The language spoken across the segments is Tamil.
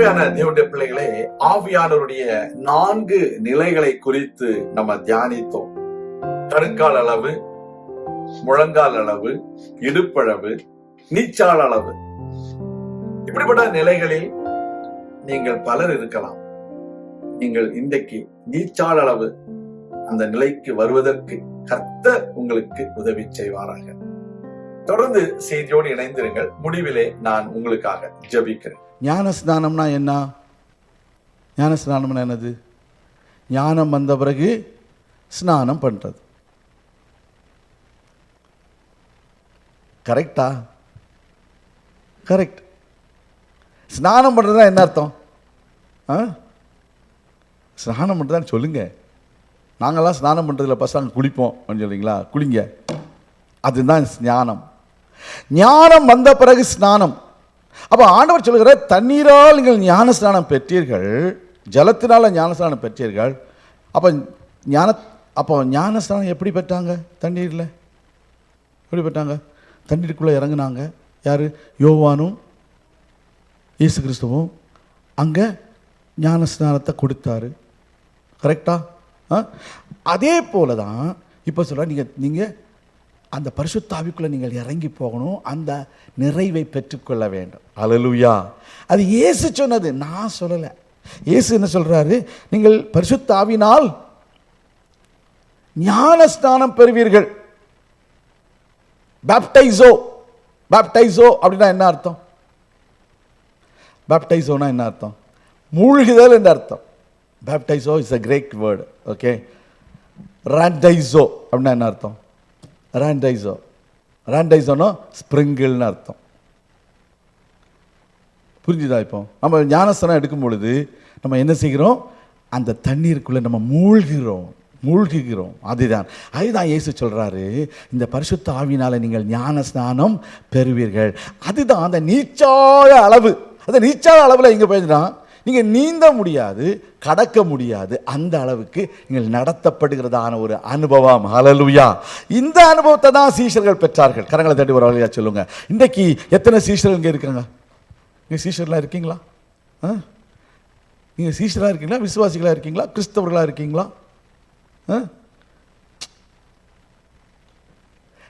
தேவனுடைய பிள்ளைகளே ஆவியானவருடைய நான்கு நிலைகளை குறித்து நம்ம தியானித்தோம். கணுக்கால் அளவு முழங்கால் அளவு இடுப்பளவு நீச்சால் அளவு. இப்படிப்பட்ட நிலைகளில் நீங்கள் பலர் இருக்கலாம். நீங்கள் இன்றைக்கு நீச்சால் அளவு அந்த நிலைக்கு வருவதற்கு கர்த்த உங்களுக்கு உதவி செய்வாராக. தொடர்ந்து செய்தியோடு இணைந்திருங்கள். முடிவிலே நான் உங்களுக்காக ஜெபிக்கிறேன். ஞானஸ்நானம்னா என்ன? ஞானஸ்நானம்னா என்னது? ஞானம் வந்த பிறகு ஸ்நானம் பண்ணுறது கரெக்டா கரெக்ட் ஸ்நானம் பண்ணுறதுனா என்ன அர்த்தம்? ஆ? ஸ்நானம் பண்ணுறதான்னு சொல்லுங்க. நாங்கள்லாம் ஸ்நானம் பண்ணுறதுல பசங்க குளிப்போம் அப்படின்னு சொல்றீங்களா? குளிங்க. அதுதான் ஞானம். ஞானம் வந்த பிறகு ஸ்நானம். அப்போ ஆண்டவர் சொல்கிற தண்ணீரால் நீங்கள் ஞான ஸ்நானம் பெற்றீர்கள் ஜலத்தினால் ஞான ஸ்நானம் பெற்றீர்கள். அப்போ ஞான அப்போ ஞான ஸ்நானம் எப்படி பெற்றாங்க தண்ணீரில்? எப்படி பெற்றாங்க? தண்ணீருக்குள்ளே இறங்குனாங்க. யார்? யோவானும் இயேசு கிறிஸ்துவும் அங்கே ஞான ஸ்நானத்தை கொடுத்தாரு. கரெக்டா ஆ? அதே போல தான் இப்போ சொல்கிறேன் நீங்கள் நீங்கள் அந்த பரிசுத்தாவிக்குள்ளே நீங்கள் இறங்கி போகணும். அந்த நிறைவை பெற்றுக்கொள்ள வேண்டும். அலலுயா அது இயேசு சொன்னது. நான் சொல்லலை. இயேசு என்ன சொல்றாரு? நீங்கள் பரிசுத்தாவினால் ஞான ஸ்நானம் பெறுவீர்கள். பேப்டைசோ பேப்டைசோ அப்படின்னா என்ன அர்த்தம்? பேப்டைசோனா என்ன அர்த்தம்? மூழ்குதல் என்ற அர்த்தம். Baptizo is a great word okay ராண்டைசோ அப்படின்னா என்ன அர்த்தம்? ராண்டைசோ ராண்டைசோனா ஸ்ப்ரிங்கிள்னு அர்த்தம். புரிஞ்சுதா இப்போ? நம்ம ஞானஸ்தானம் எடுக்கும் பொழுது நம்ம என்ன செய்கிறோம்? அந்த தண்ணீருக்குள்ளே நம்ம மூழ்கிறோம். மூழ்குகிறோம். அதுதான். அதுதான் இயேசு சொல்கிறாரு இந்த பரிசுத்த ஆவினால் நீங்கள் ஞான ஸ்நானம் பெறுவீர்கள். அதுதான் அந்த நீச்சால அளவு. அந்த நீச்சால அளவில் இங்கே போயிருந்தான்? நீங்கள் நீந்த முடியாது கடக்க முடியாது. அந்த அளவுக்கு நீங்கள் நடத்தப்படுகிறதான ஒரு அனுபவம். அலலுயா இந்த அனுபவத்தை தான் சீஷர்கள் பெற்றார்கள். கரங்களை தட்டி ஒரு வழியாக சொல்லுங்கள் இன்றைக்கு எத்தனை சீஷர்கள் இங்கே இருக்காங்க? நீங்கள் சீஷர்களாக இருக்கீங்களா? ஆ? நீங்கள் சீஷராக இருக்கீங்களா? விசுவாசிகளாக இருக்கீங்களா? கிறிஸ்தவர்களாக இருக்கீங்களா? ஆ?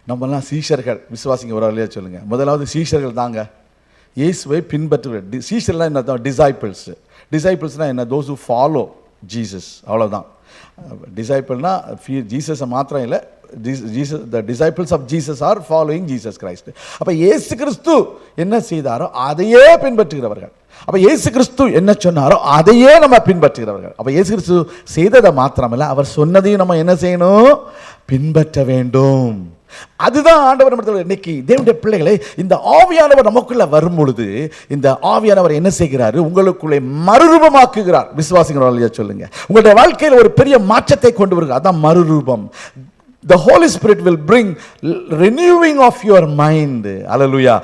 நம்மலாம் சீஷர்கள். விசுவாசிங்க ஒரு வழியாக சொல்லுங்கள் முதலாவது சீஷர்கள் தாங்க. இயேசுவை பின்பற்றுகிற டி என்ன என்ன டிசைபிள்ஸ் டிசைபிள்ஸ்னால் என்ன? தோஸ் ஹூ ஃபாலோ ஜீசஸ் அவ்வளோதான் டிசைபிள்னா ஃபீ ஜீசஸை மாத்திரம் இல்லை. Jesus the disciples of Jesus are following Jesus Christ Yesu ஏசு கிறிஸ்து என்ன செய்தாரோ அதையே பின்பற்றுகிறவர்கள். அப்போ ஏசு கிறிஸ்து என்ன சொன்னாரோ அதையே நம்ம பின்பற்றுகிறவர்கள். அப்போ ஏசு கிறிஸ்து செய்ததை மாத்திரமில்லை அவர் சொன்னதையும் நம்ம என்ன செய்யணும்? பின்பற்ற வேண்டும். அதுதான் ஆண்டவர் நம்ம இன்னைக்கு தேவனுடைய பிள்ளைகளை இந்த ஆவியானவர் நமக்குள்ள வரும் பொழுது இந்த ஆவியானவர் என்ன செய்கிறாரு? உங்களுக்குள்ளே மறுரூபமாக்குகிறார். விசுவாசிகள் சொல்லுங்க. உங்களுடைய வாழ்க்கையில் ஒரு பெரிய மாற்றத்தை கொண்டு வருகிறார். அதான் மறுரூபம். The holy spirit will bring renewing of your mind hallelujah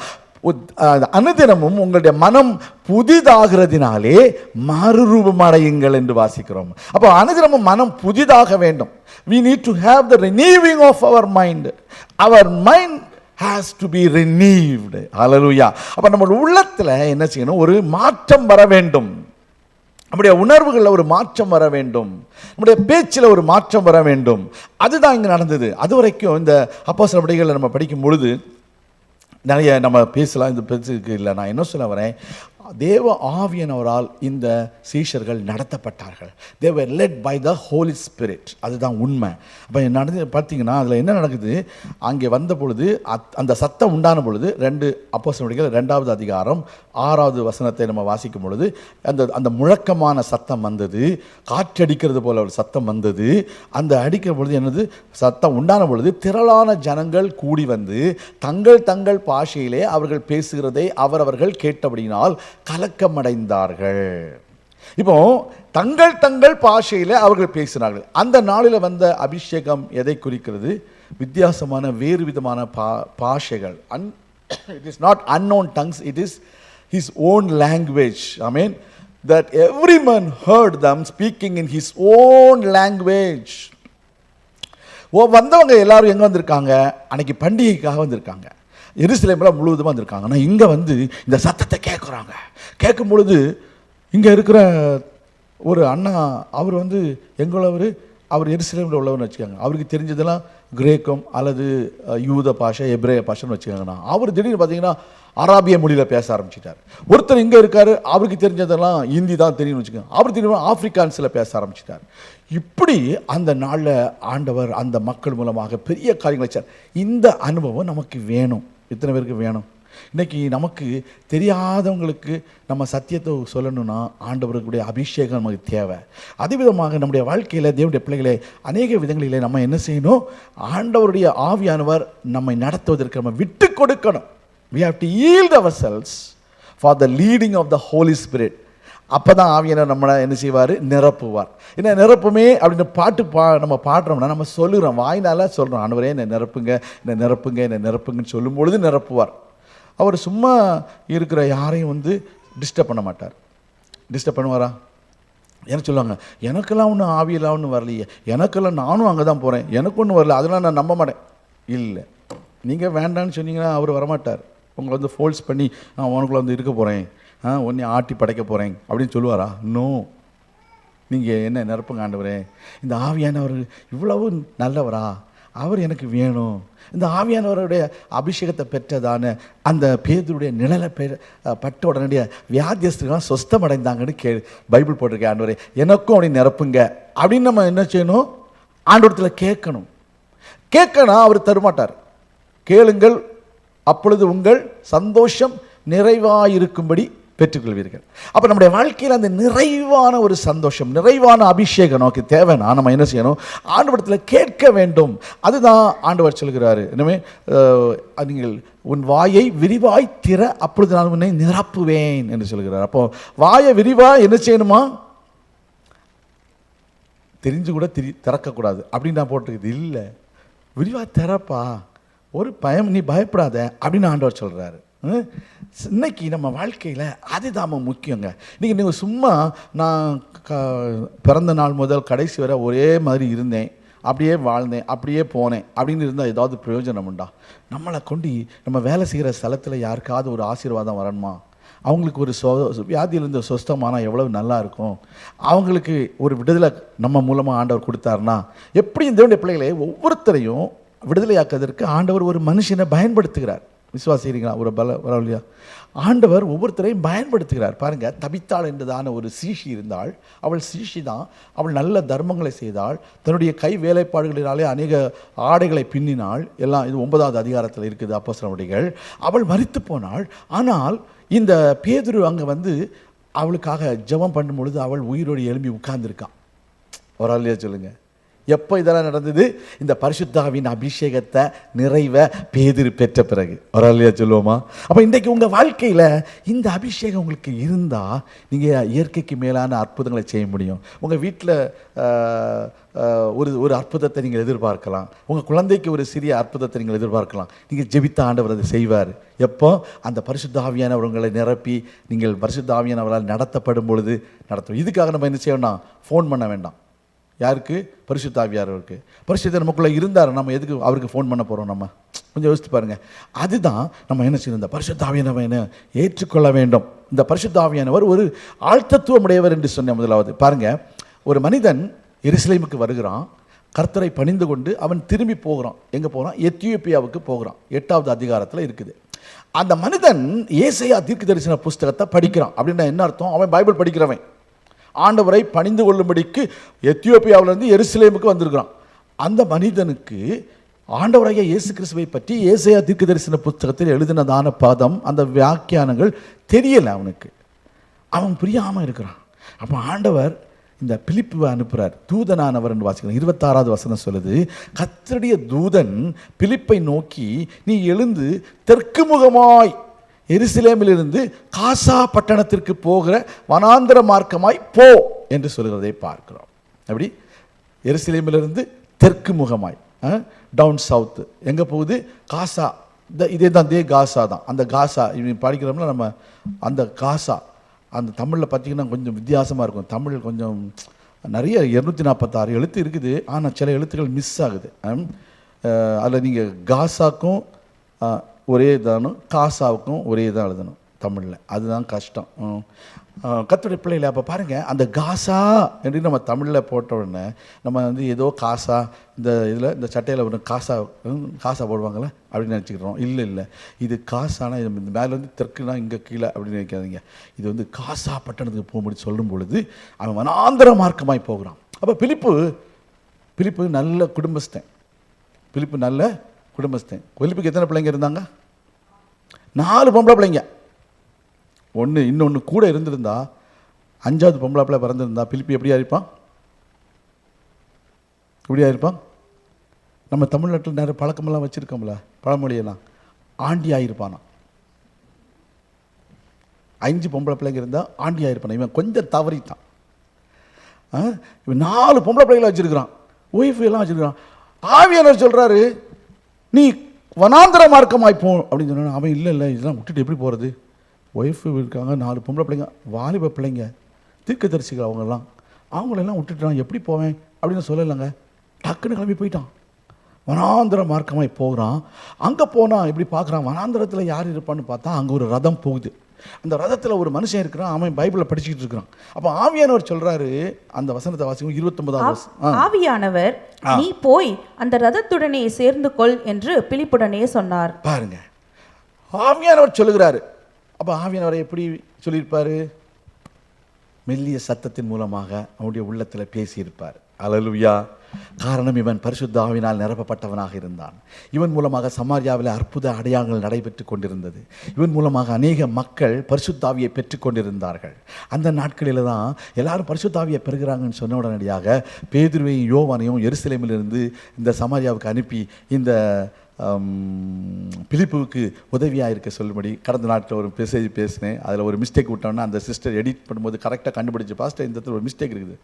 அனுதினமும் உங்களுடைய மனம் புதிதாகிறதினாலே மறுரூபம் அடையுங்கள் என்று வாசிக்கிறோம். அப்போ அனுதினமும் மனம் புதிதாக வேண்டும். We need to have the renewing of our mind our mind has to be renewed hallelujah அப்போ நம்ம உள்ளத்தில் என்ன செய்யணும்? ஒரு மாற்றம் வர வேண்டும். நம்முடைய உணர்வுகளில் ஒரு மாற்றம் வர வேண்டும். நம்முடைய பேச்சில் ஒரு மாற்றம் வர வேண்டும். அதுதான் இங்கே நடந்தது. அது வரைக்கும் இந்த அப்போ சில நம்ம படிக்கும் பொழுது நிறைய நம்ம பேசலாம் இந்த பேச்சுக்கு இல்லை. நான் என்ன சொல்ல வரேன்? தேவ ஆவியனவரால் இந்த சீஷர்கள் நடத்தப்பட்டார்கள். They were led by the holy spirit அதுதான் உண்மை. அப்போ நடந்து பார்த்தீங்கன்னா அதில் என்ன நடக்குது? அங்கே வந்த பொழுது அத்- அந்த சத்தம் உண்டான பொழுது ரெண்டு அப்போசனுடைய ரெண்டாவது அதிகாரம் ஆறாவது வசனத்தை நம்ம வாசிக்கும் பொழுது அந்த அந்த முழக்கமான சத்தம் வந்தது. காற்றடிக்கிறது போல ஒரு சத்தம் வந்தது. அந்த அடிக்கிற பொழுது என்னது? சத்தம் உண்டான பொழுது திரளான ஜனங்கள் கூடி வந்து தங்கள் தங்கள் பாஷையிலே அவர்கள் பேசுகிறதை அவரவர்கள் கேட்டபடியினால் கலக்கமடைந்தார்கள். இப்போ தங்கள் தங்கள் பாஷையில் அவர்கள் பேசினார்கள். அந்த நாளில் வந்த அபிஷேகம் எதை குறிக்கிறது? வித்தியாசமான வேறு விதமான பா பாஷைகள். And it is not unknown tongues it is his own language I mean that every man heard them speaking in his own language ஓ வந்தவங்க எல்லாரும் எங்கே வந்திருக்காங்க? அன்னைக்கு பண்டிகைக்காக வந்திருக்காங்க. எருசலேமில் முழுவதுமாக வந்திருக்காங்க. ஆனால் இங்கே வந்து இந்த சத்தத்தை கேட்குறாங்க கேட்கும் பொழுது இங்கே இருக்கிற ஒரு அண்ணா அவர் வந்து எங்களவர் அவர் எருசலேமில் உள்ளவர்னு வச்சுக்கோங்க. அவருக்கு தெரிஞ்சதெல்லாம் கிரேக்கம் அல்லது யூத பாஷை எப்ரேய பாஷைன்னு வச்சுக்காங்கண்ணா. அவர் திடீர்னு பார்த்தீங்கன்னா அராபிய மொழியில் பேச ஆரம்பிச்சிட்டார். ஒருத்தர் இங்கே இருக்கார் அவருக்கு தெரிஞ்சதெல்லாம் ஹிந்தி தான் தெரியும்னு வச்சுக்கோங்க. அவர் திடீர்னு ஆஃப்ரிக்கான்ஸில் பேச ஆரம்பிச்சிட்டார். இப்படி அந்த நாளில் ஆண்டவர் அந்த மக்கள் மூலமாக பெரிய காரியங்களை வச்சார் இந்த அனுபவம் நமக்கு வேணும். இத்தனை பேருக்கு வேணும்? இன்னைக்கு நமக்கு தெரியாதவங்களுக்கு நம்ம சத்தியத்தை சொல்லணும்னா ஆண்டவருக்குடைய அபிஷேகம் நமக்கு தேவை. அதே விதமாக நம்முடைய வாழ்க்கையில் தேவனுடைய பிள்ளைகளை அநேக விதங்களிலே நம்ம என்ன செய்யணும்? ஆண்டவருடைய ஆவியானவர் நம்மை நடத்துவதற்கு நம்ம விட்டு கொடுக்கணும். We have to yield ourselves for the leading of the holy spirit அப்போ தான் ஆவியானவர் நம்மளை என்ன செய்வார்? நிரப்புவார். என்ன நிரப்புமே அப்படின்னு பாட்டு பா நம்ம பாடுறோம்னா நம்ம சொல்லுறோம். வாய்னால சொல்கிறோம் ஆண்டவரே என்னை நிரப்புங்க என்னை நிரப்புங்க என்னை நிரப்புங்கன்னு சொல்லும் பொழுது நிரப்புவார். அவர் சும்மா இருக்கிற யாரையும் வந்து டிஸ்டர்ப் பண்ண மாட்டார். டிஸ்டர்ப் பண்ணுவாரா? என்ன சொல்லுவாங்க எனக்கெல்லாம் ஒன்றும் ஆவியெல்லாம் ஒன்றும் வரலையே. எனக்கெல்லாம் நானும் அங்கே தான் போகிறேன் எனக்கு ஒன்றும் வரல. அதெல்லாம் நான் நம்ப மாட்டேன். இல்லை. நீங்கள் வேண்டான்னு சொன்னீங்கன்னா அவர் வரமாட்டார். உங்களை வந்து ஃபோல்ஸ் பண்ணி நான் உனக்குள்ள வந்து இருக்க போகிறேன் ஆ உன்னை ஆட்டி படைக்க போகிறேன் அப்படின்னு சொல்லுவாரா? நோ. நீங்கள் என்ன நிரப்புங்க ஆண்டவரே இந்த ஆவியானவர் இவ்வளவு நல்லவரா. அவர் எனக்கு வேணும். இந்த ஆவியானவருடைய அபிஷேகத்தை பெற்றதான அந்த பேதருடைய நிழலை பெ பட்ட உடனடிய வியாதியஸ்தர்கள்லாம் சொஸ்தம் அடைந்தாங்கன்னு கே பைபிள் போட்டிருக்கேன் ஆண்டவரே. எனக்கும் அப்படி நிரப்புங்க. அப்படின்னு நம்ம என்ன செய்யணும்? ஆண்டோடத்தில் கேட்கணும். கேட்கணும் அவர் தருமாட்டார். கேளுங்கள் அப்பொழுது உங்கள் சந்தோஷம் நிறைவாயிருக்கும்படி பெற்றுக்கொள்வீர்கள். அப்போ நம்முடைய வாழ்க்கையில் அந்த நிறைவான ஒரு சந்தோஷம் நிறைவான அபிஷேகம் நமக்கு தேவைன்னா நம்ம என்ன செய்யணும்? ஆண்டவரத்தில் கேட்க வேண்டும். அதுதான் ஆண்டவர் சொல்கிறாரு. இனிமே நீங்கள் உன் வாயை விரிவாய் திற அப்பொழுது நான் உன்னை நிரப்புவேன் என்று சொல்கிறார். அப்போ வாயை விரிவாக என்ன செய்யணுமா? தெரிஞ்சு கூட திரி திறக்கக்கூடாது. அப்படின்னு நான் போட்டிருக்குது. இல்லை. விரிவா திறப்பா. ஒரு பயம் நீ பயப்படாத அப்படின்னு ஆண்டவர் சொல்கிறாரு இன்னைக்கு நம்ம வாழ்க்கையில் அதுதான் முக்கியங்க. நீங்கள் நீங்கள் சும்மா நான் க பிறந்த நாள் முதல் கடைசி வரை ஒரே மாதிரி இருந்தேன். அப்படியே வாழ்ந்தேன் அப்படியே போனேன். அப்படின்னு இருந்தால் ஏதாவது பிரயோஜனம் உண்டா? நம்மளை கொண்டு நம்ம வேலை செய்கிற ஸ்தலத்தில் யாருக்காவது ஒரு ஆசீர்வாதம் வரணுமா? அவங்களுக்கு ஒரு சொ வியாதியிலிருந்து சொஸ்தமானா எவ்வளவு நல்லா இருக்கும்? அவங்களுக்கு ஒரு விடுதலை நம்ம மூலமாக ஆண்டவர் கொடுத்தாருன்னா எப்படி இந்த பிள்ளைகளை ஒவ்வொருத்தரையும் விடுதலையாக்குவதற்கு ஆண்டவர் ஒரு மனுஷனை பயன்படுத்துகிறார். விசுவாசிக்கிறீங்களா? ஒரு பல வரவில்லையா ஆண்டவர் ஒவ்வொருத்தரையும் பயன்படுத்துகிறார். பாருங்க தபித்தாள் என்றதான ஒரு சீஷி இருந்தாள். அவள் சீஷி தான். அவள் நல்ல தர்மங்களை செய்தாள். தன்னுடைய கை வேலைப்பாடுகளினாலே அநேக ஆடைகளை பின்னினாள். எல்லாம் இது ஒன்பதாவது அதிகாரத்தில் இருக்குது அப்போஸ்தலனுடைகள் அவள் மறித்து போனாள். ஆனால் இந்த பேதுரு அங்கே வந்து அவளுக்காக ஜெபம் பண்ணும் பொழுது அவள் உயிரோடு எழும்பி உட்கார்ந்துருக்கான் ஒரு சொல்லுங்கள் எப்போ இதெல்லாம் நடந்தது? இந்த பரிசுத்தாவின் அபிஷேகத்தை நிறைவை பேதிர் பெற்ற பிறகு. ஒரு இல்லையா சொல்லுவோமா? அப்போ இன்றைக்கு உங்கள் வாழ்க்கையில் இந்த அபிஷேகம் உங்களுக்கு இருந்தால் நீங்கள் இயற்கைக்கு மேலான அற்புதங்களை செய்ய முடியும். உங்கள் வீட்டில் ஒரு ஒரு அற்புதத்தை நீங்கள் எதிர்பார்க்கலாம். உங்கள் குழந்தைக்கு ஒரு சிறிய அற்புதத்தை நீங்கள் எதிர்பார்க்கலாம். நீங்கள் ஜெபித்த ஆண்டவர் அதை செய்வார். எப்போ? அந்த பரிசுத்த உங்களை நிரப்பி நீங்கள் பரிசுத்தாவியானவரால் நடத்தப்படும் பொழுது நடத்தும். இதுக்காக நம்ம என்ன செய்யணும் ஃபோன் பண்ண வேண்டாம். யாருக்கு? பரிசுத்த ஆவியானவருக்கு. பரிசுத்த நமக்குள்ளே இருந்தார். நம்ம எதுக்கு அவருக்கு ஃபோன் பண்ண போகிறோம் நம்ம? கொஞ்சம் யோசித்து பாருங்கள் அதுதான் நம்ம என்ன செய்யணும்? இந்த பரிசுத்தாவியானவனை ஏற்றுக்கொள்ள வேண்டும். இந்த பரிசுத்தாவியானவர் ஒரு ஆழ்த்தத்துவம் உடையவர் என்று சொன்னேன் முதலாவது. பாருங்கள் ஒரு மனிதன் எருசலேமுக்கு வருகிறான். கர்த்தரை பணிந்து கொண்டு அவன் திரும்பி போகிறான். எங்கே போகிறான் எத்தியோப்பியாவுக்கு போகிறான். எட்டாவது அதிகாரத்தில் இருக்குது. அந்த மனிதன் ஏசையா தீர்க்க தரிசன புஸ்தகத்தை படிக்கிறான். அப்படின்னா என்ன அர்த்தம்? அவன் பைபிள் படிக்கிறவன். ஆண்டவரை பணிந்து கொள்ளும்படிக்கு எத்தியோப்பியாவிலிருந்து எருசலேமுக்கு வந்திருக்கிறான். அந்த மனிதனுக்கு ஆண்டவராகிய இயேசு கிறிஸ்துவை பற்றி ஏசையா தீர்க்க தரிசன புத்தகத்தில் எழுதினதான பதம் அந்த வியாக்கியானங்கள் தெரியலை அவனுக்கு. அவன் புரியாமல் இருக்கிறான். அப்போ ஆண்டவர் இந்த பிலிப்புவை அனுப்புகிறார் தூதனானவர் என்று வாசிக்கிறோம் இருபத்தாறாவது வசனம் சொல்லுது கத்தருடைய தூதன் பிலிப்பை நோக்கி நீ எழுந்து தெற்கு முகமாய் எருசலேமிலிருந்து காசா பட்டணத்திற்கு போகிற வனாந்திர மார்க்கமாய் போ என்று சொல்கிறதை பார்க்கிறோம். அப்படி எருசலேமிலிருந்து தெற்கு முகமாய் டவுன் சவுத்து எங்கே போகுது? காசா. இந்த இதே தான் தே காசா தான். அந்த காசா இவங்க படிக்கிறோம்னா நம்ம அந்த காசா அந்த தமிழில் பார்த்தீங்கன்னா கொஞ்சம் வித்தியாசமாக இருக்கும். தமிழ் கொஞ்சம் நிறைய இரநூத்தி நாற்பத்தாறு எழுத்து இருக்குது. ஆனால் சில எழுத்துக்கள் மிஸ் ஆகுது. அதில் நீங்கள் காசாக்கும் ஒரே இதானும் காசாவுக்கும் ஒரே இதாக எழுதணும் தமிழில். அதுதான் கஷ்டம். கத்துடைய பிள்ளைகளை அப்போ பாருங்கள் அந்த காசா என்று நம்ம தமிழில் போட்ட உடனே நம்ம வந்து ஏதோ காசா இந்த இதில் இந்த சட்டையில் ஒன்று காசா ம், காசா போடுவாங்களே அப்படின்னு நினச்சிக்கிறோம். இல்லை இல்லை. இது காசானா இது இந்த மேலே வந்து தெற்குனா இங்கே கீழே அப்படின்னு நினைக்காதீங்க. இது வந்து காசா பட்டணத்துக்கு போகும்படி சொல்லும் பொழுது அவன் வனாந்தர மார்க்கமாய் போகிறான். அப்போ பிலிப்பு பிலிப்பு நல்ல குடும்பஸ்தன். பிலிப்பு நல்ல குடும்பஸ்தன். கொலிப்புக்கு எத்தனை பிள்ளைங்க இருந்தாங்க? நாலு பொம்பளை பிள்ளைங்க. ஒன்று இன்னொன்று கூட இருந்திருந்தா அஞ்சாவது பொம்பளை பிள்ளை பிறந்திருந்தா பிலிப்பி எப்படியா இருப்பான்? எப்படியா இருப்பான்? நம்ம தமிழ்நாட்டில் நிறைய பழக்கமெல்லாம் வச்சுருக்கோம்ல பழமொழியெல்லாம். ஆண்டி ஆயிருப்பானா அஞ்சு பொம்பளை பிள்ளைங்க இருந்தால் ஆண்டி ஆயிருப்பானா இவன் கொஞ்சம் தவறித்தான் ஆ? இவன் நாலு பொம்பளை பிள்ளைகளை வச்சுருக்கிறான். ஒய்ஃப் எல்லாம் வச்சுருக்கிறான். ஆவியானவர் சொல்கிறாரு நீ வனாந்திர மார்க்கமாய் போ அப்படின்னு சொன்னா அவன் இல்லை இல்லை இதெல்லாம் விட்டுட்டு எப்படி போகிறது ஒய்ஃபு இருக்காங்க நாலு பொம்பளை பிள்ளைங்க வாலிப பிள்ளைங்க தீர்க்கதரிசிகள் அவங்கெல்லாம். அவங்களெல்லாம் விட்டுட்டு நான் எப்படி போவேன்? அப்படின்னு சொல்லலைங்க. டக்குன்னு கிளம்பி போயிட்டான். வனாந்திர மார்க்கமாய் போகிறான். அங்கே போனால் எப்படி பார்க்குறான்? வனாந்திரத்தில் யார் இருப்பான்னு பார்த்தா அங்கே ஒரு ரதம் போகுது. அந்த ரதத்தில் ஒரு மனுஷன் இருக்கிறான் அவன் பைபிளை படிச்சுக்கிட்டு இருக்கிறான். அப்போ ஆவியானவர் சொல்கிறாரு அந்த வசனத்தை வாசிக்கும் இருபத்தொன்பதாவது ஆவியானவர் நீ போய் அந்த ரதத்துடனே சேர்ந்து கொள் என்று பிலிப்புடனே சொன்னார். பாருங்க. ஆவியானவர் சொல்லுகிறாரு. அப்போ ஆவியானவரை எப்படி சொல்லியிருப்பாரு? மெல்லிய சத்தத்தின் மூலமாக அவனுடைய உள்ளத்தில் பேசியிருப்பார். அலலுயா காரணம் இவன் பரிசுத்தாவினால் நிரப்பப்பட்டவனாக இருந்தான். இவன் மூலமாக சமாரியாவில் அற்புத அடையாளங்கள் நடைபெற்று கொண்டிருந்தது. இவன் மூலமாக அநேக மக்கள் பரிசுத்தாவியை பெற்று கொண்டிருந்தார்கள். அந்த நாட்களில் தான் எல்லாரும் பரிசுத்தாவியை பெறுகிறாங்கன்னு சொன்ன உடனடியாக பேதுருவையும் யோவானையும் எருசலேமிலிருந்து இந்த சமாரியாவுக்கு அனுப்பி இந்த ஆம், பிலிப்புவுக்கு உதவியாக இருக்க சொல்லும்படி கடந்த நாட்டில் ஒரு மெசேஜ் பேசினேன். அதில் ஒரு மிஸ்டேக் விட்டோன்னா அந்த சிஸ்டர் எடிட் பண்ணும்போது கரெக்டாக கண்டுபிடிச்சி பாஸ்டர் இந்த இடத்துல ஒரு மிஸ்டேக் இருக்குது.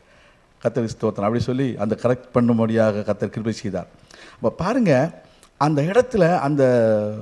கத்தர் ஸ்தோத்திரம். அப்படி சொல்லி அந்த கரெக்ட் பண்ணும்படியாக கத்தர் கிருபை செய்தார். அப்போ பாருங்கள் அந்த இடத்துல அந்த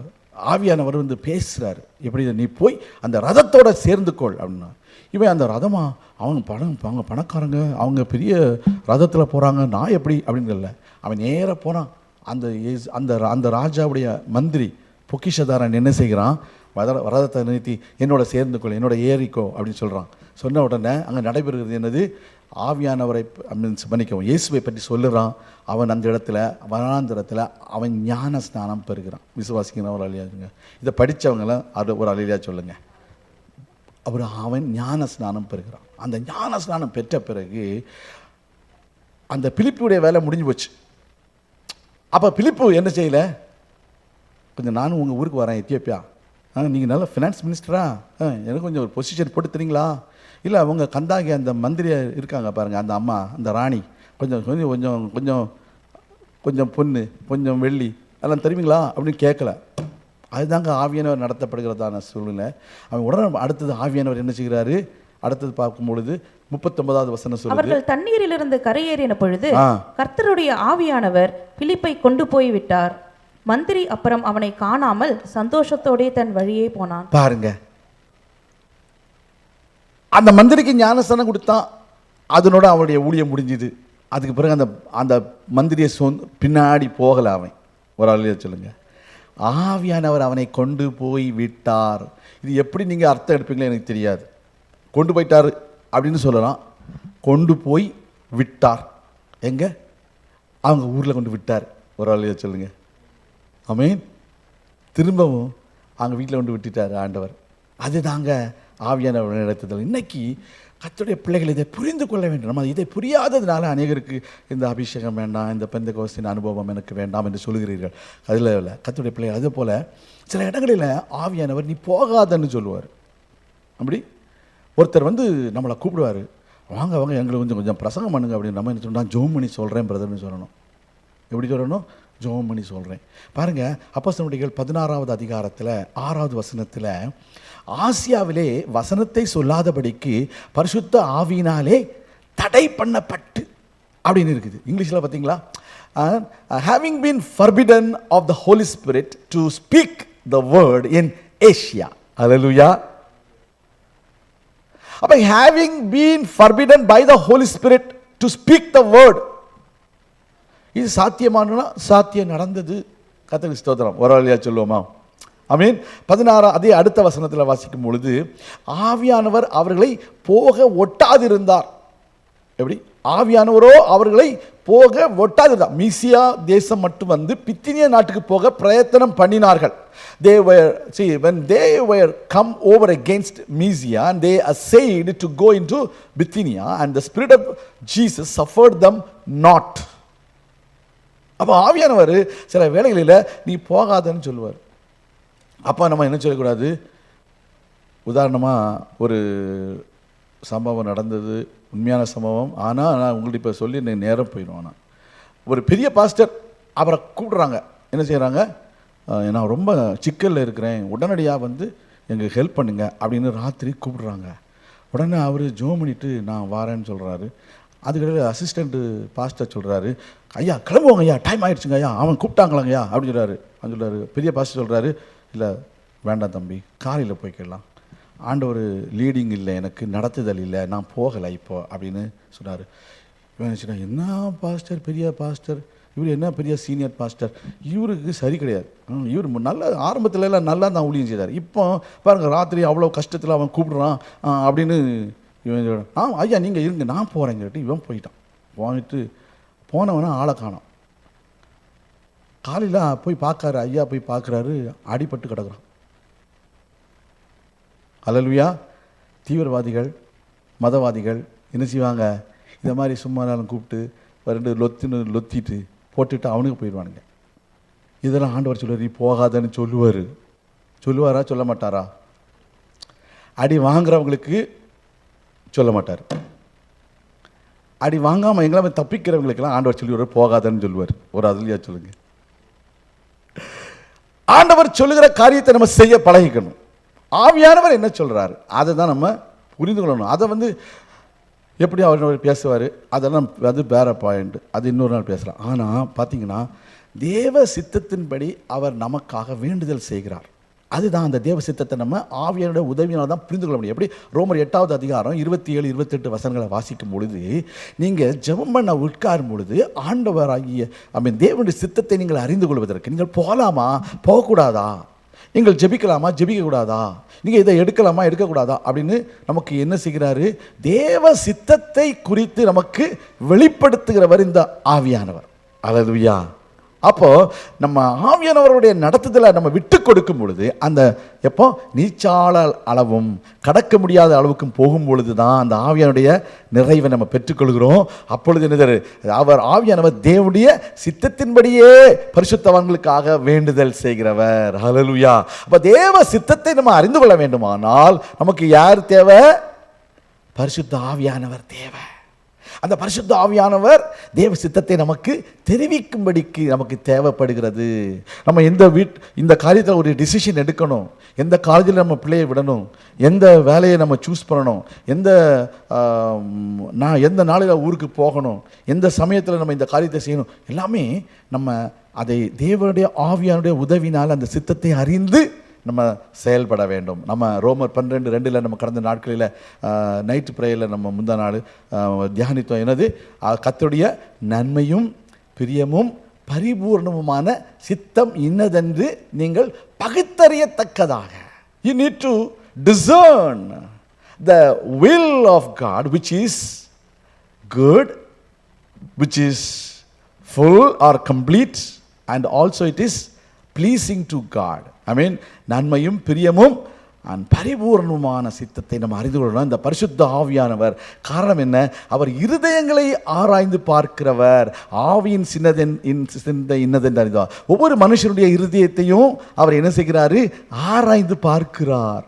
ஆவியானவர் வந்து பேசுகிறார் எப்படி? நீ போய் அந்த ரதத்தோட சேர்ந்துக்கொள் அப்படின்னா. இவன் அந்த ரதமா? அவங்க பணம் அவங்க பணக்காரங்க அவங்க பெரிய ரதத்தில் போகிறாங்க நான் எப்படி? அப்படின்னு அவன் நேராக போகிறான் அந்த ஏஸ்- அந்த அந்த ராஜாவுடைய மந்திரி பொக்கிஷதாரன் என்ன செய்கிறான்? வத ரதத்தை நிறுத்தி என்னோட சேர்ந்துக்கொள் என்னோட ஏறிக்கோ அப்படின்னு சொல்கிறான் சொன்ன உடனே அங்கே நடைபெறுகிறது என்னது? ஆவியானவரை ப- மீன்ஸ் மன்னிக்கவும் இயேசுவை பற்றி சொல்லுறான். அவன் அந்த இடத்துல வனாந்திரத்தில் அவன் ஞான ஸ்நானம் பெறுகிறான். விசுவாசிக்கிற ஒரு அழியாதுங்க. இதை படித்தவங்களாம் அது ஒரு அழியாக சொல்லுங்க. அவர் அவன் ஞான ஸ்நானம் பெறுகிறான். அந்த ஞான ஸ்நானம் பெற்ற பிறகு அந்த பிலிப்புடைய வேலை முடிஞ்சு போச்சு. அப்போ பிலிப்பு என்ன செய்யல? கொஞ்சம் நானும் உங்கள் ஊருக்கு வரேன் எத்தியோப்பியா. ஆ நீங்கள் நல்ல ஃபினான்ஸ் மினிஸ்டரா ஆ? எனக்கு கொஞ்சம் ஒரு பொசிஷன் போட்டு தரீங்களா? இல்லை அவங்க கந்தாங்கி அந்த மந்திரி இருக்காங்க பாருங்கள் அந்த அம்மா அந்த ராணி. கொஞ்சம் கொஞ்சம் கொஞ்சம் கொஞ்சம் கொஞ்சம் பொண்ணு கொஞ்சம் வெள்ளி அதெல்லாம் தருவீங்களா அப்படின்னு கேட்கல அதுதாங்க ஆவியானவர் நடத்தப்படுகிறதான சூழ்நிலை. அவன் உடனே அடுத்தது ஆவியானவர் என்ன செய்கிறாரு? அடுத்தது பார்க்கும் பொழுது முப்பத்தொன்பதாவது வசனம் சொல்லுது. அவர்கள் தண்ணீரிலிருந்து கரையேறின பொழுது. கர்த்தருடைய ஆவியானவர் பிலிப்பை கொண்டு போய் விட்டார் மந்திரி அப்புறம் அவனை காணாமல் சந்தோஷத்தோடே தன் வழியே போனான். பாருங்க அந்த மந்திரிக்கு ஞானஸ்தானம் கொடுத்தான் அதனோட அவனுடைய ஊழியம் முடிஞ்சுது. அதுக்கு பிறகு அந்த அந்த மந்திரியை சொந்த பின்னாடி போகலை அவன். ஒரு ஆளுடைய சொல்லுங்க. ஆவியானவர் அவனை கொண்டு போய் விட்டார். இது எப்படி நீங்கள் அர்த்தம் எடுப்பீங்களோ எனக்கு தெரியாது. கொண்டு போயிட்டார் அப்படின்னு சொல்லலாம். கொண்டு போய் விட்டார். எங்க? அவங்க ஊரில் கொண்டு விட்டார். ஒரு ஆளுடைய சொல்லுங்க. அமீன் திரும்பவும் அவங்க வீட்டில் கொண்டு விட்டுட்டார் ஆண்டவர். அதுதாங்க ஆவியானவர் நடத்துதல் இன்னைக்கு கத்துடைய பிள்ளைகள் இதை புரிந்து கொள்ள வேண்டும். நம்ம இதை புரியாததுனால அநேகருக்கு இந்த அபிஷேகம் வேண்டாம் இந்த பெந்த கோஸ்தின் அனுபவம் எனக்கு வேண்டாம் என்று சொல்கிறீர்கள் அதில் இல்லை கத்துடைய பிள்ளைகள் அதே போல் சில இடங்களில் ஆவியானவர் நீ போகாதன்னு சொல்லுவார். அப்படி? ஒருத்தர் வந்து நம்மளை கூப்பிடுவார். வாங்க வாங்க எங்களுக்கு கொஞ்சம் கொஞ்சம் பிரசங்கம் பண்ணுங்க அப்படின்னு நம்ம என்ன சொன்னால் ஜோம் பண்ணி சொல்கிறேன் பிரதர்னு சொல்லணும். எப்படி சொல்லணும்? ஜோம் பண்ணி சொல்கிறேன் பாருங்கள் அப்போஸ்தலர்கள் பதினாறாவது அதிகாரத்தில் ஆறாவது வசனத்தில் ஆசியாவிலே வசனத்தை சொல்லாதபடிக்கு பரிசுத்த ஆவியினாலே தடை பண்ணப்பட்டு அப்படின்னு இருக்குது. இங்கிலீஷில் பார்த்தீங்களா? Having been forbidden of the holy spirit to speak the word in Asia hallelujah அப்போ having been forbidden by the holy spirit to speak the word இது சாத்தியமானா சாத்தியம் நடந்தது. கத்தக்கு ஸ்தோத்திரம். ஒரு வழியாக சொல்லுவோமா? மீன் பதினாறாம் அதே அடுத்த வசனத்தில் வாசிக்கும் பொழுது ஆவியானவர் அவர்களை போக ஒட்டாதிருந்தார். எப்படி? ஆவியானவரோ அவர்களை போக ஒட்டாதிருந்தார். மீசியா தேசம் மட்டும் வந்து பித்தினிய நாட்டுக்கு போக பிரயத்தனம் பண்ணினார்கள். They see when they they come over against Mysia and they assayed to go into Bithynia and the spirit of Jesus suffered them not அப்போ ஆவியானவர் சில வேலைகளில் நீ போகாதன்னு சொல்லுவார். அப்போ நம்ம என்ன சொல்லக்கூடாது? உதாரணமாக ஒரு சம்பவம் நடந்தது உண்மையான சம்பவம். ஆனால் நான் உங்கள்கிட்ட இப்போ சொல்லி எனக்கு நேரம் போயிடும் ஆனால் ஒரு பெரிய பாஸ்டர் அவரை கூப்பிடுறாங்க. என்ன செய்கிறாங்க நான் ரொம்ப சிக்கலில் இருக்கிறேன். உடனடியாக வந்து எங்களுக்கு ஹெல்ப் பண்ணுங்க அப்படின்னு ராத்திரி கூப்பிடுறாங்க. உடனே அவர் ஜோம் பண்ணிட்டு நான் வரேன்னு சொல்கிறாரு அதுக்கிடையில் அசிஸ்டண்ட்டு பாஸ்டர் சொல்கிறாரு ஐயா கிளம்புவாங்க ஐயா டைம் ஆயிடுச்சுங்க ஐயா அவன் கூப்பிட்டாங்களாங்க ஐயா அப்படின்னு சொல்கிறாரு அவன் சொல்கிறாரு பெரிய பாஸ்டர் சொல்கிறாரு இல்லை வேண்டாம் தம்பி காலையில் போய்க்கலாம் ஆண்டவர் லீடிங் இல்லை எனக்கு நடத்துதல் இல்லை நான் போகலை இப்போ அப்படின்னு சொன்னார். இவன் சொன்னா, என்ன பாஸ்டர் பெரிய பாஸ்டர் இவர் என்ன பெரிய சீனியர் பாஸ்டர் இவருக்கு சரி கிடையாது. இவர் நல்ல ஆரம்பத்தில் எல்லாம் நல்லா தான் ஊழியம் செய்தார். இப்போ பாருங்கள் ராத்திரி அவ்வளோ கஷ்டத்தில் அவன் கூப்பிடுறான் அப்படின்னு இவன் சொல்றான். ஆ ஐயா நீங்கள் இருங்க நான் போகிறேன்னு சொல்லிட்டு இவன் போயிட்டான். போயிட்டு போனவனே ஆளை காணும். காலையில் போய் பார்க்காரு ஐயா போய் பார்க்குறாரு அடிபட்டு கிடக்குறான் அலல்வியா தீவிரவாதிகள் மதவாதிகள் என்ன செய்வாங்க? இந்த மாதிரி சும்மா நாளும் கூப்பிட்டு ரெண்டு லொத்துன்னு லொத்திட்டு போட்டுட்டு அவனுக்கு போயிடுவானுங்க. இதெல்லாம் ஆண்டவர் சொல்லுவார் நீ போகாதன்னு சொல்லுவார். சொல்லுவாரா? சொல்ல மாட்டாரா? அடி வாங்குறவங்களுக்கு சொல்ல மாட்டார். அடி வாங்காமல் எங்களாம் தப்பிக்கிறவங்களுக்கெல்லாம் ஆண்டவர் சொல்லுவார் போகாதன்னு சொல்லுவார். ஒரு அதுலையா சொல்லுங்க. ஆண்டவர் சொல்லுகிற காரியத்தை நம்ம செய்ய பழகிக்கணும். ஆவியானவர் என்ன சொல்கிறாரு அதை தான் நம்ம புரிந்து கொள்ளணும். அதை வந்து எப்படி அவர் பேசுவார்? அதெல்லாம் அது வேற பாயிண்ட் அது இன்னொரு நாள் பேசலாம். ஆனால் பார்த்தீங்கன்னா தேவ சித்தத்தின்படி அவர் நமக்காக வேண்டுதல் செய்கிறார். அதுதான் அந்த தேவ சித்தத்தை நம்ம ஆவியனுடைய உதவியினால் தான் புரிந்து கொள்ள முடியும். எப்படி? ரோமர் எட்டாவது அதிகாரம் இருபத்தி ஏழு இருபத்தெட்டு வசனங்களை வாசிக்கும் பொழுது நீங்கள் ஜெபம் பண்ண உட்காரும் பொழுது ஆண்டவராகிய ஐ மீன் தேவனுடைய சித்தத்தை நீங்கள் அறிந்து கொள்வதற்கு நீங்கள் போகலாமா? போகக்கூடாதா? நீங்கள் ஜெபிக்கலாமா? ஜெபிக்கக்கூடாதா? நீங்கள் இதை எடுக்கலாமா? எடுக்கக்கூடாதா? அப்படின்னு நமக்கு என்ன செய்கிறாரு? தேவ சித்தத்தை குறித்து நமக்கு வெளிப்படுத்துகிறவர் இந்த ஆவியானவர். அல்லதுயா அப்போது நம்ம ஆவியானவருடைய நடத்துதலை நம்ம விட்டு கொடுக்கும் பொழுது அந்த எப்போ? நீச்சாள அளவும் கடக்க முடியாத அளவுக்கும் போகும் பொழுது தான் அந்த ஆவியானுடைய நிறைவை நம்ம பெற்றுக்கொள்கிறோம். அப்பொழுது என்னது அவர் ஆவியானவர் தேவனுடைய சித்தத்தின்படியே பரிசுத்தவான்களுக்காக வேண்டுதல் செய்கிறவர். ஹலலுயா அப்போ தேவ சித்தத்தை நம்ம அறிந்து கொள்ள வேண்டுமானால் நமக்கு யார் தேவை? பரிசுத்த ஆவியானவர் தேவை. அந்த பரிசுத்த ஆவியானவர் தேவ சித்தத்தை நமக்கு தெரிவிக்கும்படிக்கு நமக்கு தேவைப்படுகிறது. நம்ம எந்த வீட் இந்த காரியத்தில் ஒரு டிசிஷன் எடுக்கணும். எந்த காலேஜில் நம்ம பிள்ளையை விடணும். எந்த வேலையை நம்ம சூஸ் பண்ணணும். எந்த நான் எந்த நாளில் ஊருக்கு போகணும். எந்த சமயத்தில் நம்ம இந்த காரியத்தை செய்யணும். எல்லாமே நம்ம அதை தேவனுடைய ஆவியானுடைய உதவினால் அந்த சித்தத்தை அறிந்து நம்ம செயல்பட வேண்டும். நம்ம ரோமர் பன்னிரெண்டு ரெண்டில் நம்ம கடந்த நாட்களில் நைட்டு ப்ரேயரில் நம்ம முந்தா நாள் தியானித்தோம். எனது ஆஹ், நன்மையும் பிரியமும் பரிபூர்ணமுமான சித்தம் இன்னதென்று நீங்கள் பகுத்தறியத்தக்கதாக. You need to discern the will of God which is good which is full or complete and also it is pleasing to God I mean நன்மையும் பிரியமும் அன் பரிபூர்ணமான சித்தத்தை நம்ம அறிந்து கொள்ளணும். இந்த பரிசுத்த ஆவியானவர் காரணம் என்ன? அவர் இருதயங்களை ஆராய்ந்து பார்க்கிறவர். ஆவியின் சின்னதென் இன் சிந்தை இன்னதென்று அறிந்தார் ஒவ்வொரு மனுஷனுடைய இருதயத்தையும் அவர் என்ன செய்கிறாரு? ஆராய்ந்து பார்க்கிறார்.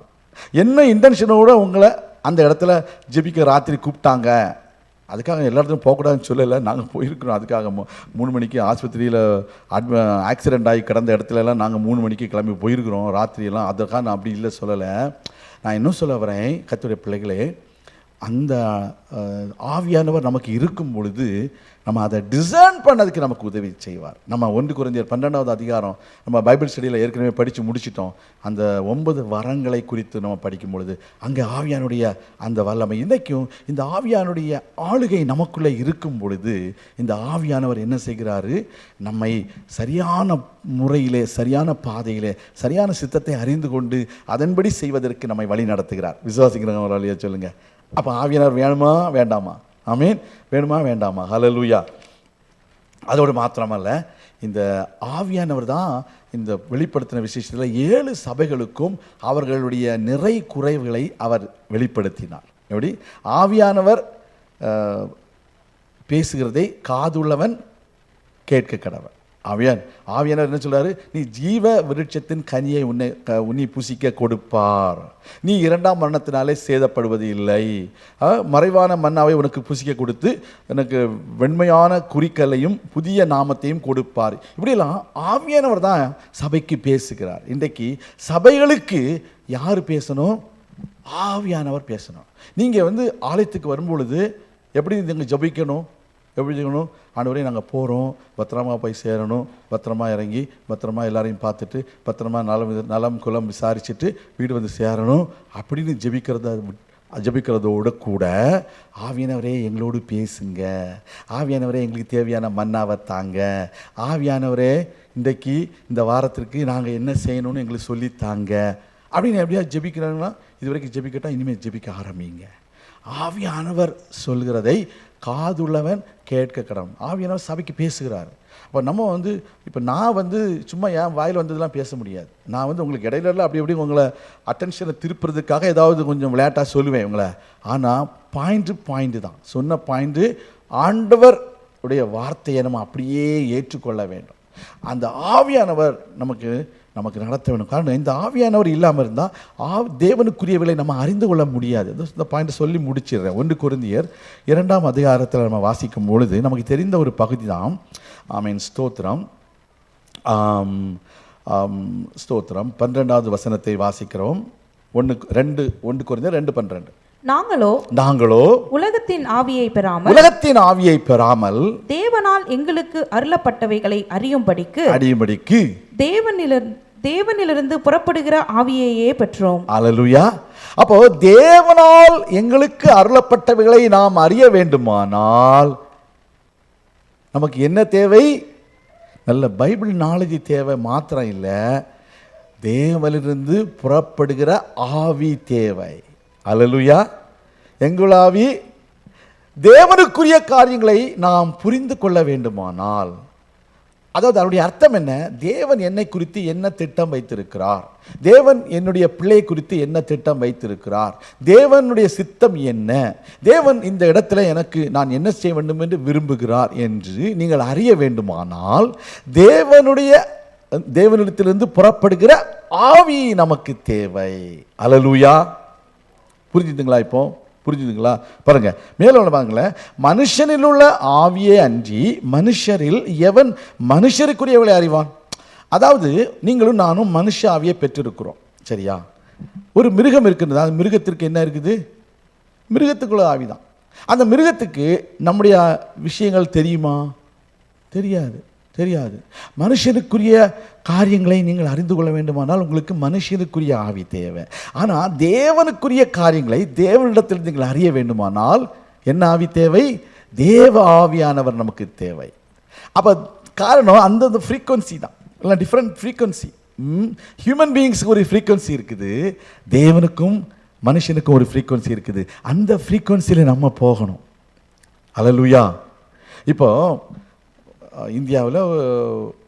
என்ன இன்டென்ஷனோட உங்களை அந்த இடத்துல ஜெபிக்க ராத்திரி கூப்பிட்டாங்க? அதுக்காக எல்லா இடத்துலையும் போகக்கூடாதுன்னு சொல்லலை. நாங்கள் போயிருக்கிறோம். அதுக்காக மூணு மணிக்கு ஆஸ்பத்திரியில் அட்மி ஆக்சிடென்ட் ஆகி கிடந்த இடத்துலலாம் நாங்கள் மூணு மணிக்கு கிளம்பி போயிருக்கிறோம். ராத்திரியெல்லாம் அதுக்காக நான் அப்படி இல்லை சொல்லலை. நான் இன்னும் சொல்ல வரேன் கத்துடைய பிள்ளைகளே. அந்த ஆவியானவர் நமக்கு இருக்கும் பொழுது நம்ம அதை டிசைன் பண்ணதுக்கு நமக்கு உதவி செய்வார். நம்ம ஒன்று குறைஞ்சர் பன்னெண்டாவது அதிகாரம் நம்ம பைபிள் ஸ்டடியில் ஏற்கனவே படித்து முடிச்சிட்டோம். அந்த ஒன்பது வரங்களை குறித்து நம்ம படிக்கும் பொழுது அங்கே ஆவியானுடைய அந்த வல்லமை இன்றைக்கும் இந்த ஆவியானுடைய ஆளுகை நமக்குள்ளே இருக்கும் பொழுது இந்த ஆவியானவர் என்ன செய்கிறாரு? நம்மை சரியான முறையிலே சரியான பாதையிலே சரியான சித்தத்தை அறிந்து கொண்டு அதன்படி செய்வதற்கு நம்மை வழி நடத்துகிறார். விசுவாசிக்கிறவங்களாலேயே சொல்லுங்கள் அப்போ ஆவியானவர் வேணுமா? வேண்டாமா? ஆமீன். வேணுமா? வேண்டாமா? ஹலலூயா அதோடு மாத்திரமல்ல இந்த ஆவியானவர் தான் இந்த வெளிப்படுத்தின விசேஷத்தில் ஏழு சபைகளுக்கும் அவர்களுடைய நிறை குறைவுகளை அவர் வெளிப்படுத்தினார். எப்படி? ஆவியானவர் பேசுகிறதை காதுள்ளவன் கேட்க கடவன் ஆவியான். ஆவியானவர் என்ன சொல்றாரு? நீ ஜீவ விருட்சத்தின் கனியை உன்னை க- உன்னை புசிக்க கொடுப்பார். நீ இரண்டாம் மரணத்தினாலே சேதப்படுவது இல்லை. மறைவான மன்னாவை உனக்கு புசிக்க கொடுத்து எனக்கு வெண்மையான குறிக்கலையும் புதிய நாமத்தையும் கொடுப்பார். இப்படியெல்லாம் ஆவியானவர் தான் சபைக்கு பேசுகிறார். இன்றைக்கு சபைகளுக்கு யார் பேசணும்? ஆவியானவர் பேசணும். நீங்கள் வந்து ஆலயத்துக்கு வரும்பொழுது எப்படி நீங்கள் ஜபிக்கணும்? எப்படி செய்யணும் ஆண்டவரையும் நாங்கள் போகிறோம் பத்திரமா போய் சேரணும். பத்திரமா இறங்கி பத்திரமா எல்லாரையும் பார்த்துட்டு பத்திரமா நலம் நலம் குலம் விசாரிச்சுட்டு வீடு வந்து சேரணும். அப்படின்னு ஜெபிக்கிறத ஜபிக்கிறதோடு ஜெபிக்கிறதோட கூட ஆவியானவரே எங்களோடு பேசுங்க. ஆவியானவரே எங்களுக்கு தேவையான மன்னாவை தாங்க. ஆவியானவரே இன்றைக்கு இந்த வாரத்திற்கு நாங்கள் என்ன செய்யணும்னு எங்களுக்கு சொல்லித்தாங்க அப்படின்னு எப்படியா ஜெபிக்கிறாங்கன்னா இது வரைக்கும் ஜெபிக்கட்டா இனிமேல் ஜெபிக்க ஆரம்பிங்க. ஆவியானவர் சொல்கிறதை காதுள்ளவன் கேட்க கடவன் ஆவியானவர் சபைக்கு பேசுகிறார். அப்போ நம்ம வந்து இப்போ நான் வந்து சும்மா என் வாயில் வந்ததெல்லாம் பேச முடியாது. நான் வந்து உங்களுக்கு இடையில அப்படி எப்படி உங்களை அட்டென்ஷனை திருப்புறதுக்காக ஏதாவது கொஞ்சம் விளையாட்டாக சொல்லுவேன் உங்களை. ஆனால் பாயிண்ட்டு பாயிண்ட்டு தான். சொன்ன பாயிண்ட்டு ஆண்டவர் உடைய வார்த்தையை நம்ம அப்படியே ஏற்றுக்கொள்ள வேண்டும். அந்த ஆவியானவர் நமக்கு நமக்கு நடத்த வேண்டும் காரணம் இந்த ஆவியானவர் இல்லாமல் இருந்தால் ஆ தேவனுக்குரியவர்களை நம்ம அறிந்து கொள்ள முடியாது. இந்த பாயிண்ட் சொல்லி முடிச்சிடுறேன். ஒன்று குருந்தியர் இரண்டாம் அதிகாரத்தில் நம்ம வாசிக்கும் பொழுது நமக்கு தெரிந்த ஒரு பகுதி தான். ஆமீன். ஸ்தோத்திரம். ஸ்தோத்திரம். பன்னிரெண்டாவது வசனத்தை வாசிக்கிறோம். ஒன்று ரெண்டு ஒன்று குறைந்த ரெண்டு பன்னிரெண்டு. நாங்களோ நாங்களோ உலகத்தின் ஆவியை பெறாமல் உலகத்தின் ஆவியை பெறாமல் தேவனால் எங்களுக்கு அருளப்பட்டவைகளை அறியும்படிக்கு அடியும்படிக்கு தேவனிலிருந்து தேவனிலிருந்து புறப்படுகிற ஆவியையே பெற்றோம். அலலுயா அப்போ தேவனால் எங்களுக்கு அருளப்பட்டவைகளை நாம் அறிய வேண்டுமானால் நமக்கு என்ன தேவை? நல்ல பைபிள் நாலேஜ் தேவை மாத்திரம் இல்லை. தேவனிலிருந்து புறப்படுகிற ஆவி தேவை. அலலுயா எங்குலாவி தேவனுக்குரிய காரியங்களை நாம் புரிந்து கொள்ள வேண்டுமானால் அதாவது அதனுடைய அர்த்தம் என்ன? தேவன் என்னை குறித்து என்ன திட்டம் வைத்திருக்கிறார்? தேவன் என்னுடைய பிள்ளை குறித்து என்ன திட்டம் வைத்திருக்கிறார்? தேவனுடைய சித்தம் என்ன? தேவன் இந்த இடத்துல எனக்கு நான் என்ன செய்ய வேண்டும் என்று விரும்புகிறார் என்று நீங்கள் அறிய வேண்டுமானால் தேவனுடைய தேவனிடத்திலிருந்து புறப்படுகிற ஆவி நமக்கு தேவை. அலலுயா புரிஞ்சுதுங்களா இப்போ? புரிஞ்சுதுங்களா? பாருங்க மேல உள்ள பாருங்களேன். மனுஷனில் உள்ள ஆவியே அன்றி மனுஷரில் எவன் மனுஷருக்குரியவளை அறிவான்? அதாவது நீங்களும் நானும் மனுஷ ஆவியை பெற்றிருக்கிறோம். சரியா? ஒரு மிருகம் இருக்குது அந்த மிருகத்திற்கு என்ன இருக்குது? மிருகத்துக்குள்ள ஆவிதான். அந்த மிருகத்துக்கு நம்முடைய விஷயங்கள் தெரியுமா? தெரியாது. தெரியாது. மனுஷனுக்குரிய காரியங்களை நீங்கள் அறிந்து கொள்ள வேண்டுமானால் உங்களுக்கு மனுஷனுக்குரிய ஆவி தேவை. ஆனால் தேவனுக்குரிய காரியங்களை தேவனிடத்தில் நீங்கள் அறிய வேண்டுமானால் என்ன ஆவி தேவை? தேவ ஆவியானவர் நமக்கு தேவை. அப்போ காரணம் அந்தந்த ஃப்ரீக்குவன்சி தான். இல்லை டிஃப்ரெண்ட் ஃப்ரீக்குவன்சி ஹியூமன் பீயிங்ஸுக்கு ஒரு ஃப்ரீக்குவன்சி இருக்குது. தேவனுக்கும் மனுஷனுக்கும் ஒரு ஃப்ரீக்குவன்சி இருக்குது. அந்த ஃப்ரீக்குவன்சியில் நம்ம போகணும். அலலுயா இப்போது இந்தியாவில்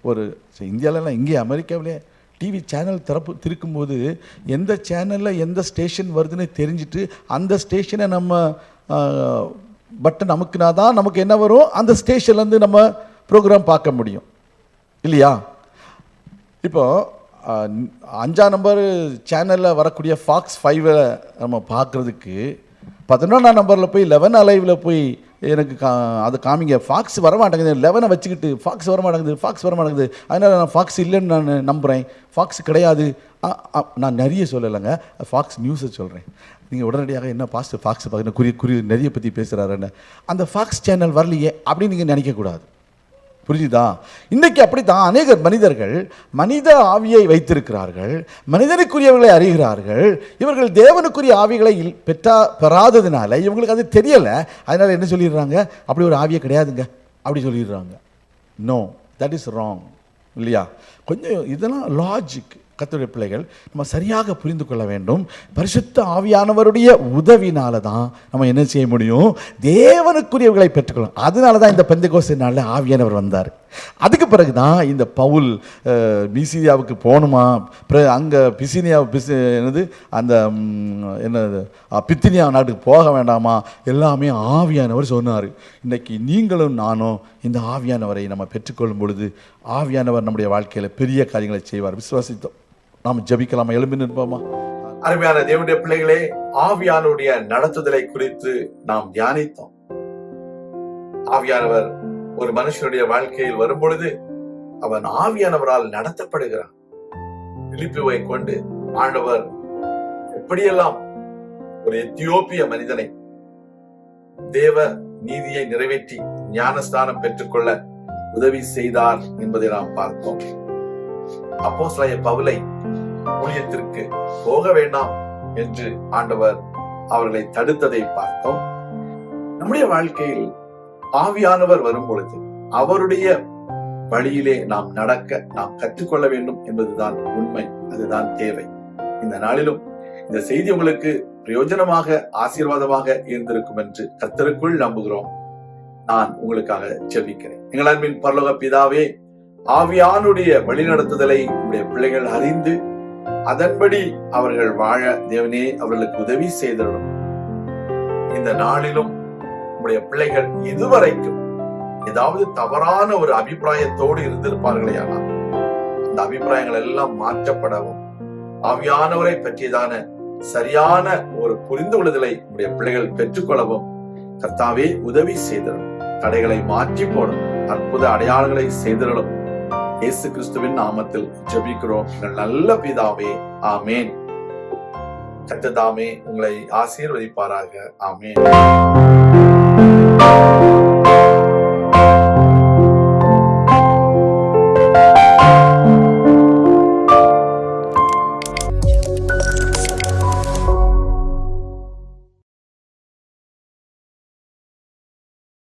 ஒரு இந்தியாவிலலாம் இங்கே அமெரிக்காவிலே டிவி சேனல் திறப்பு திருக்கும்போது எந்த சேனலில் எந்த ஸ்டேஷன் வருதுன்னு தெரிஞ்சுட்டு அந்த ஸ்டேஷனை நம்ம பட்டன் அமுக்குனா தான் நமக்கு என்ன வரும்? அந்த ஸ்டேஷன்லேருந்து நம்ம ப்ரோக்ராம் பார்க்க முடியும். இல்லையா? இப்போ அஞ்சாம் நம்பர் சேனலில் வரக்கூடிய ஃபாக்ஸ் ஃபைவை நம்ம பார்க்குறதுக்கு பதினொன்றாம் நம்பரில் போய் லெவன் அலைவில் போய் எனக்கு கா அது காமிங்க. ஃபாக்ஸ் வரமாட்டேங்குது. லெவனை வச்சுக்கிட்டு ஃபாக்ஸ் வர மாட்டேங்குது ஃபாக்ஸ் வர மாட்டேங்குது அதனால் நான் ஃபாக்ஸ் இல்லைன்னு நான் நம்புகிறேன் ஃபாக்ஸ் கிடையாது. நான் நிறைய சொல்லலைங்க. ஃபாக்ஸ் நியூஸை சொல்கிறேன் நீங்கள் உடனடியாக என்ன பாஸ்ட் ஃபாக்ஸ் பார்க்குறேன் குறி குறி நிறைய பற்றி பேசுகிறாருன்னு அந்த ஃபாக்ஸ் சேனல் வரலையே அப்படின்னு நீங்கள் நினைக்கக்கூடாது. புரிஞ்சுதா? இன்னைக்கு அப்படித்தான் அநேக மனிதர்கள் மனித ஆவியை வைத்திருக்கிறார்கள் மனிதனுக்குரியவர்களை அறிகிறார்கள் இவர்கள் தேவனுக்குரிய ஆவிகளை இல்- பெற்றா பெறாததுனால இவங்களுக்கு அது தெரியலை அதனால் என்ன சொல்லிடுறாங்க? அப்படி ஒரு ஆவியே கிடையாதுங்க அப்படி சொல்லிடுறாங்க. நோ தட் இஸ் ராங் இல்லையா? கொஞ்சம் இதெல்லாம் லாஜிக் கத்துடைய பிள்ளைகள் நம்ம சரியாக புரிந்து கொள்ள வேண்டும். பரிசுத்த ஆவியானவருடைய உதவினால தான் நம்ம என்ன செய்ய முடியும்? தேவனுக்குரியவர்களை பெற்றுக்கொள்ளும் அதனால தான் இந்த பெந்தகோஸ்து நாளில் ஆவியானவர் வந்தார். அதுக்கு பிறகு தான் இந்த பவுல் பிசினியாவுக்கு போகணுமா? அங்கே பிசினியா பிசி என்னது அந்த என்னது பித்தினியா நாட்டுக்கு போக வேண்டாமா? எல்லாமே ஆவியானவர் சொன்னார். இன்றைக்கி நீங்களும் நானும் இந்த ஆவியானவரை நம்ம பெற்றுக்கொள்ளும் பொழுது ஆவியானவர் நம்முடைய வாழ்க்கையில் பெரிய காரியங்களை செய்வார். விசுவாசித்தோம். நாம் ஜெபிக்கலாமா? எழும்பி நிற்போமா? அருமையான தேவனுடைய பிள்ளைகளே ஆவியானுடைய நடத்துதலை குறித்து நாம் தியானித்தோம். ஆவியானவர் ஒரு மனுஷனுடைய வாழ்க்கையில் வரும் பொழுது அவன் ஆவியானவரால் நடத்தப்படுகிறான். பிலிப்புவை கொண்டு ஆண்டவர் எப்படியெல்லாம் ஒரு எத்தியோப்பிய மனிதனை தேவ நீதியை நிறைவேற்றி ஞானஸ்தானம் பெற்றுக்கொள்ள உதவி செய்தார் என்பதை நாம் பார்த்தோம். அப்போஸ்தலனாகிய பவுலை ஊழியத்திற்கு போக வேண்டாம் என்று ஆண்டவர் அவர்களை தடுத்ததை பார்த்தோம். நம்முடைய வாழ்க்கையில் ஆவியானவர் வரும் பொழுது அவருடைய வழியிலே நாம் நடக்க நாம் கற்றுக்கொள்ள வேண்டும் என்பதுதான் உண்மை அதுதான் தேவை. இந்த நாளிலும் இந்த செய்தி உங்களுக்கு பிரயோஜனமாக ஆசீர்வாதமாக இருந்திருக்கும் என்று கத்தருக்குள் நம்புகிறோம். நான் உங்களுக்காக ஜெபிக்கிறேன். எங்கள் அன்பின் பரலோக பிதாவே ஆவியானுடைய வழிநடத்துதலை உங்களுடைய பிள்ளைகள் அறிந்து அதன்படி அவர்கள் வாழ தேவனே அவர்களுக்கு உதவி செய்திடும் இந்த நாளிலும் நம்முடைய பிள்ளைகள் இதுவரைக்கும் ஏதாவது தவறான ஒரு அபிப்பிராயத்தோடு இருந்திருப்பார்களே ஆனால் அந்த அபிப்பிராயங்கள் எல்லாம் மாற்றப்படவும் ஆவியானவரை பற்றியதான சரியான ஒரு புரிந்து கொள்ளுதலை நம்முடைய பிள்ளைகள் பெற்றுக்கொள்ளவும் கர்த்தாவே உதவி செய்திடும் தடைகளை மாற்றி போடும் அற்புத அடையாளங்களை செய்திடலும் இயேசு கிறிஸ்துவின் நாமத்தில் ஜெபிக்கிறோம். நல்ல பிதாவே ஆமேன். கத்ததாமே உங்களை ஆசீர்வதிப்பாராக. ஆமேன். Thank you.